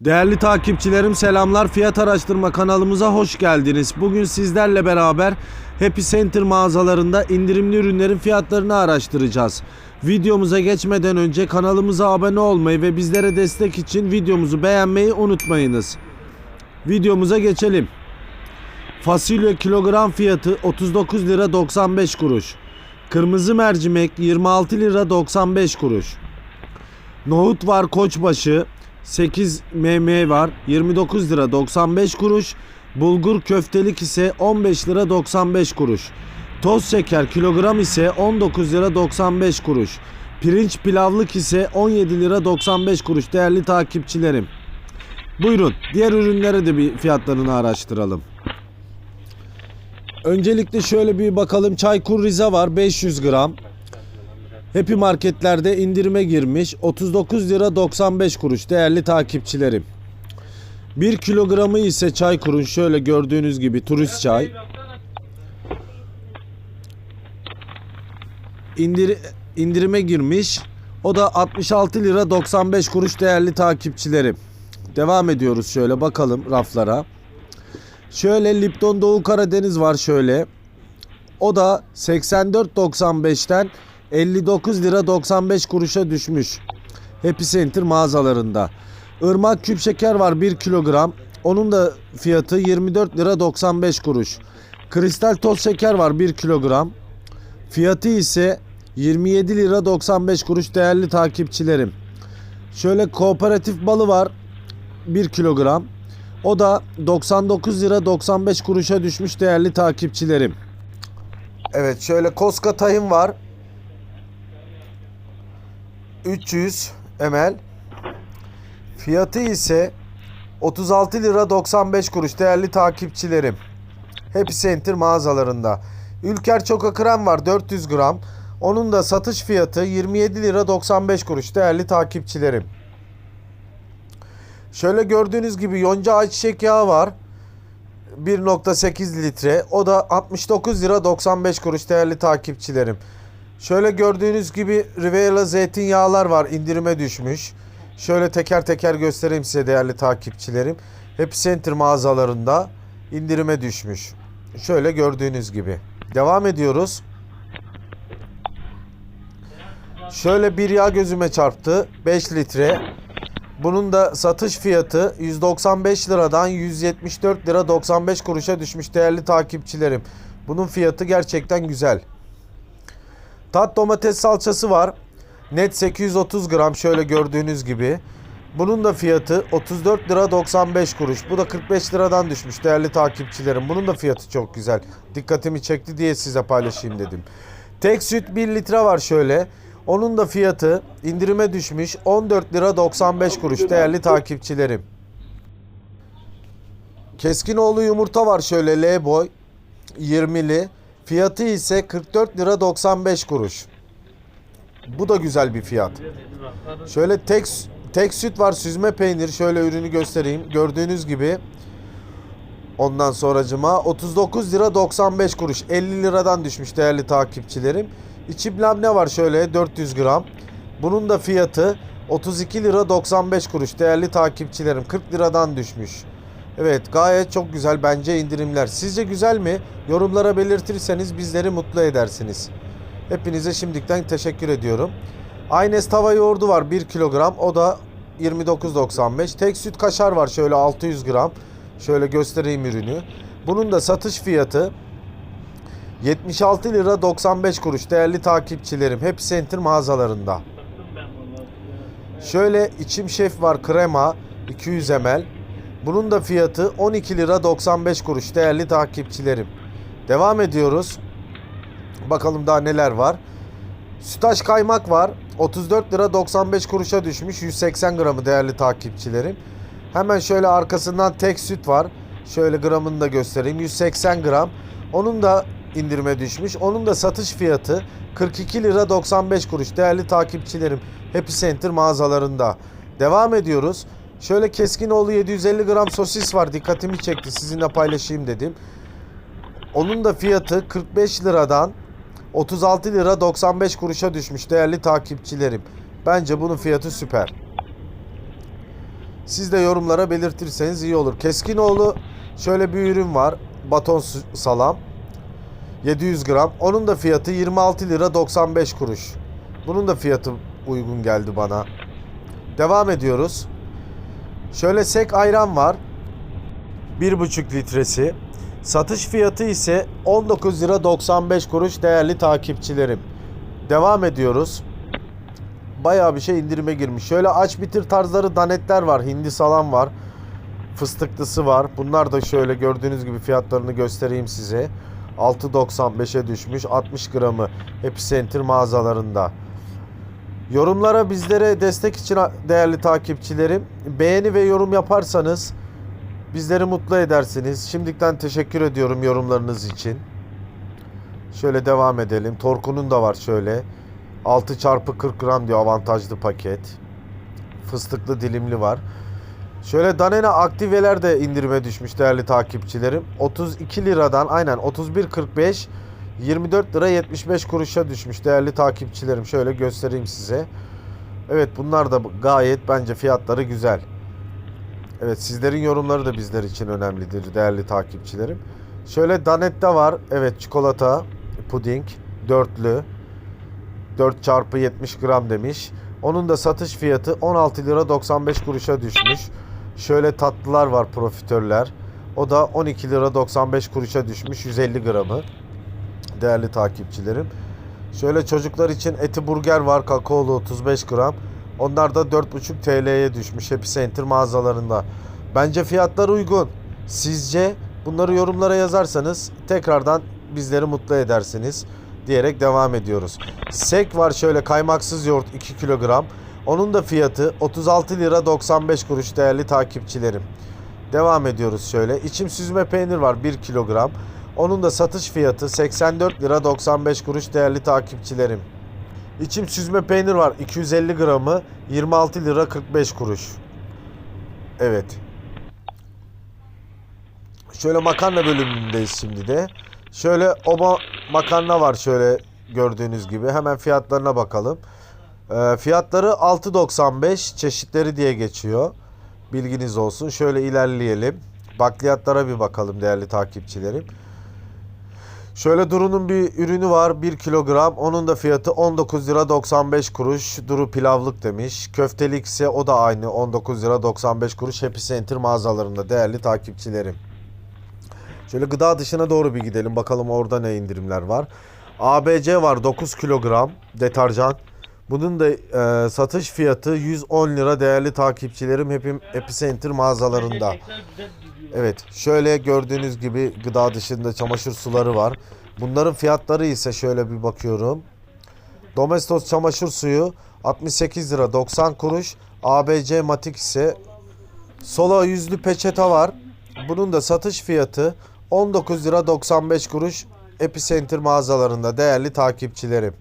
Değerli takipçilerim selamlar. Fiyat araştırma kanalımıza hoş geldiniz. Bugün sizlerle beraber Happy Center mağazalarında indirimli ürünlerin fiyatlarını araştıracağız. Videomuza geçmeden önce kanalımıza abone olmayı ve bizlere destek için videomuzu beğenmeyi unutmayınız. Videomuza geçelim. Fasulye kilogram fiyatı 39 lira 95 kuruş. Kırmızı mercimek 26 lira 95 kuruş. Nohut var koçbaşı 8 mm var 29 lira 95 kuruş. Bulgur köftelik ise 15 lira 95 kuruş. Toz şeker kilogram ise 19 lira 95 kuruş. Pirinç pilavlık ise 17 lira 95 kuruş değerli takipçilerim. Buyurun diğer ürünlere de bir fiyatlarını araştıralım. Öncelikle şöyle bir bakalım Çaykur Rize var 500 gram. Happy marketlerde indirime girmiş 39 lira 95 kuruş değerli takipçilerim. 1 kilogramı ise Çaykur'un şöyle gördüğünüz gibi turist çay. İndir, indirime girmiş. O da 66 lira 95 kuruş değerli takipçilerim. Devam ediyoruz şöyle bakalım raflara. Şöyle Lipton Doğu Karadeniz var şöyle. O da 84.95'ten 59 lira 95 kuruşa düşmüş. Happy Center mağazalarında. Irmak küp şeker var 1 kilogram. Onun da fiyatı 24 lira 95 kuruş. Kristal toz şeker var 1 kilogram. Fiyatı ise 27 lira 95 kuruş değerli takipçilerim. Şöyle kooperatif balı var 1 kilogram. O da 99 lira 95 kuruşa düşmüş değerli takipçilerim. Evet şöyle Koska tahin var. 300 ml. Fiyatı ise 36 lira 95 kuruş değerli takipçilerim. Happy Center mağazalarında. Ülker Çoka Krem var 400 gram. Onun da satış fiyatı 27 lira 95 kuruş değerli takipçilerim. Şöyle gördüğünüz gibi yonca ayçiçek yağı var. 1.8 litre. O da 69 lira 95 kuruş değerli takipçilerim. Şöyle gördüğünüz gibi Riviera zeytinyağlar var indirime düşmüş. Şöyle teker teker göstereyim size değerli takipçilerim. Happy Center mağazalarında indirime düşmüş. Şöyle gördüğünüz gibi. Devam ediyoruz. Şöyle bir yağ gözüme çarptı. 5 litre. Bunun da satış fiyatı 195 liradan 174 lira 95 kuruşa düşmüş değerli takipçilerim. Bunun fiyatı gerçekten güzel. Tat domates salçası var. Net 830 gram şöyle gördüğünüz gibi. Bunun da fiyatı 34 lira 95 kuruş. Bu da 45 liradan düşmüş değerli takipçilerim. Bunun da fiyatı çok güzel. Dikkatimi çekti diye size paylaşayım dedim. Tek süt 1 litre var şöyle. Onun da fiyatı indirime düşmüş 14 lira 95 kuruş değerli takipçilerim. Keskinoğlu yumurta var şöyle L boy 20'li. Fiyatı ise 44 lira 95 kuruş. Bu da güzel bir fiyat. Şöyle tek tek süt var süzme peynir şöyle ürünü göstereyim. Gördüğünüz gibi Ondan sonracıma 39 lira 95 kuruş 50 liradan düşmüş değerli takipçilerim. İçi ne var şöyle 400 gram. Bunun da fiyatı 32 lira 95 kuruş değerli takipçilerim 40 liradan düşmüş. Evet gayet çok güzel bence indirimler. Sizce güzel mi? Yorumlara belirtirseniz bizleri mutlu edersiniz. Hepinize şimdiden teşekkür ediyorum. Aynes tava yoğurdu var 1 kilogram o da 29.95. Tek süt kaşar var şöyle 600 gram. Şöyle göstereyim ürünü. Bunun da satış fiyatı 76 lira 95 kuruş değerli takipçilerim. Happy Center mağazalarında. Şöyle içim şef var krema 200 ml. Bunun da fiyatı 12 lira 95 kuruş değerli takipçilerim. Devam ediyoruz. Bakalım daha neler var. Sütaş kaymak var. 34 lira 95 kuruşa düşmüş 180 gramı değerli takipçilerim. Hemen şöyle arkasından tek süt var. Şöyle gramını da göstereyim. 180 gram. Onun da indirime düşmüş. Onun da satış fiyatı 42 lira 95 kuruş değerli takipçilerim. Happy Center mağazalarında. Devam ediyoruz. Şöyle Keskinoğlu 750 gram sosis var. Dikkatimi çekti. Sizinle paylaşayım dedim. Onun da fiyatı 45 liradan 36 lira 95 kuruşa düşmüş değerli takipçilerim. Bence bunun fiyatı süper. Siz de yorumlara belirtirseniz iyi olur. Keskinoğlu şöyle bir ürün var. Baton salam. 700 gram. Onun da fiyatı 26 lira 95 kuruş. Bunun da fiyatı uygun geldi bana. Devam ediyoruz. Şöyle sek ayran var. 1,5 litresi. Satış fiyatı ise 19 lira 95 kuruş değerli takipçilerim. Devam ediyoruz. Bayağı bir şey indirime girmiş. Şöyle aç bitir tarzları danetler var. Hindi salam var. Fıstıklısı var. Bunlar da şöyle gördüğünüz gibi fiyatlarını göstereyim size. 6.95'e düşmüş. 60 gramı Epicenter mağazalarında. Yorumlara bizlere destek için değerli takipçilerim beğeni ve yorum yaparsanız bizleri mutlu edersiniz. Şimdiden teşekkür ediyorum yorumlarınız için. Şöyle devam edelim. Torku'nun da var şöyle. 6 çarpı 40 gram diyor avantajlı paket. Fıstıklı dilimli var. Şöyle Danone aktiveler de indirime düşmüş değerli takipçilerim. 32 liradan aynen 31.45 24 lira 75 kuruşa düşmüş değerli takipçilerim. Şöyle göstereyim size. Evet bunlar da gayet bence fiyatları güzel. Evet sizlerin yorumları da bizler için önemlidir değerli takipçilerim. Şöyle Danette var. Evet çikolata puding dörtlü. 4 çarpı 70 gram demiş. Onun da satış fiyatı 16 lira 95 kuruşa düşmüş. Şöyle tatlılar var profiterler. O da 12 lira 95 kuruşa düşmüş 150 gramı. Değerli takipçilerim. Şöyle çocuklar için eti burger var kakaolu 35 gram. Onlar da 4,5 TL'ye düşmüş Epicenter mağazalarında. Bence fiyatlar uygun. Sizce bunları yorumlara yazarsanız tekrardan bizleri mutlu edersiniz diyerek devam ediyoruz. Sek var şöyle kaymaksız yoğurt 2 kilogram. Onun da fiyatı 36 lira 95 kuruş değerli takipçilerim. Devam ediyoruz şöyle. İçim süzme peynir var 1 kilogram. Onun da satış fiyatı 84 lira 95 kuruş değerli takipçilerim. İçim süzme peynir var 250 gramı 26 lira 45 kuruş. Evet. Şöyle makarna bölümündeyiz şimdi de. Şöyle oba makarna var şöyle gördüğünüz gibi. Hemen fiyatlarına bakalım. Ee, fiyatları 6.95 çeşitleri diye geçiyor. Bilginiz olsun. Şöyle ilerleyelim. Bakliyatlara bir bakalım değerli takipçilerim. Şöyle Duru'nun bir ürünü var 1 kilogram. Onun da fiyatı 19 lira 95 kuruş. Duru pilavlık demiş. Köftelik ise o da aynı 19 lira 95 kuruş. Epicenter mağazalarında değerli takipçilerim. Şöyle gıda dışına doğru bir gidelim. Bakalım orada ne indirimler var. ABC var 9 kilogram deterjan. Bunun da e, satış fiyatı 110 lira değerli takipçilerim hepim Epicenter mağazalarında. Evet şöyle gördüğünüz gibi gıda dışında çamaşır suları var. Bunların fiyatları ise şöyle bir bakıyorum. Domestos çamaşır suyu 68 lira 90 kuruş. ABC Matik ise Sola yüzlü peçete var. Bunun da satış fiyatı 19 lira 95 kuruş Epicenter mağazalarında değerli takipçilerim.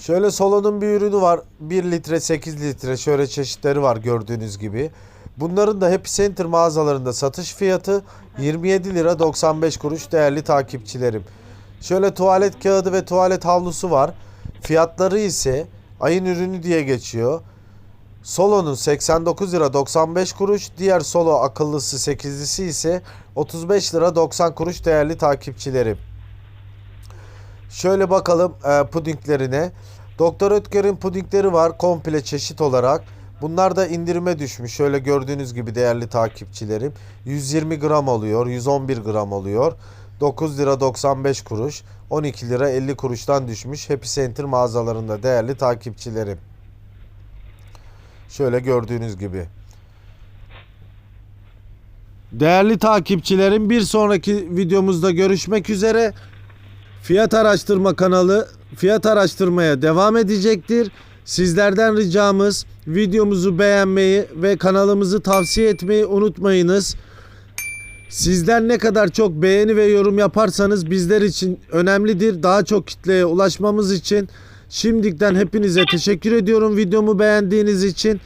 Şöyle Solo'nun bir ürünü var. 1 litre 8 litre şöyle çeşitleri var gördüğünüz gibi. Bunların da Epicenter mağazalarında satış fiyatı 27 lira 95 kuruş değerli takipçilerim. Şöyle tuvalet kağıdı ve tuvalet havlusu var. Fiyatları ise ayın ürünü diye geçiyor. Solo'nun 89 lira 95 kuruş, diğer Solo akıllısı 8'lisi ise 35 lira 90 kuruş değerli takipçilerim. Şöyle bakalım e, pudinglerine. Doktor Ötker'in pudingleri var komple çeşit olarak. Bunlar da indirime düşmüş. Şöyle gördüğünüz gibi değerli takipçilerim. 120 gram oluyor, 111 gram oluyor. 9 lira 95 kuruş, 12 lira 50 kuruştan düşmüş. Epicenter mağazalarında değerli takipçilerim. Şöyle gördüğünüz gibi. Değerli takipçilerim bir sonraki videomuzda görüşmek üzere. Fiyat araştırma kanalı fiyat araştırmaya devam edecektir. Sizlerden ricamız videomuzu beğenmeyi ve kanalımızı tavsiye etmeyi unutmayınız. Sizler ne kadar çok beğeni ve yorum yaparsanız bizler için önemlidir. Daha çok kitleye ulaşmamız için şimdiden hepinize teşekkür ediyorum videomu beğendiğiniz için.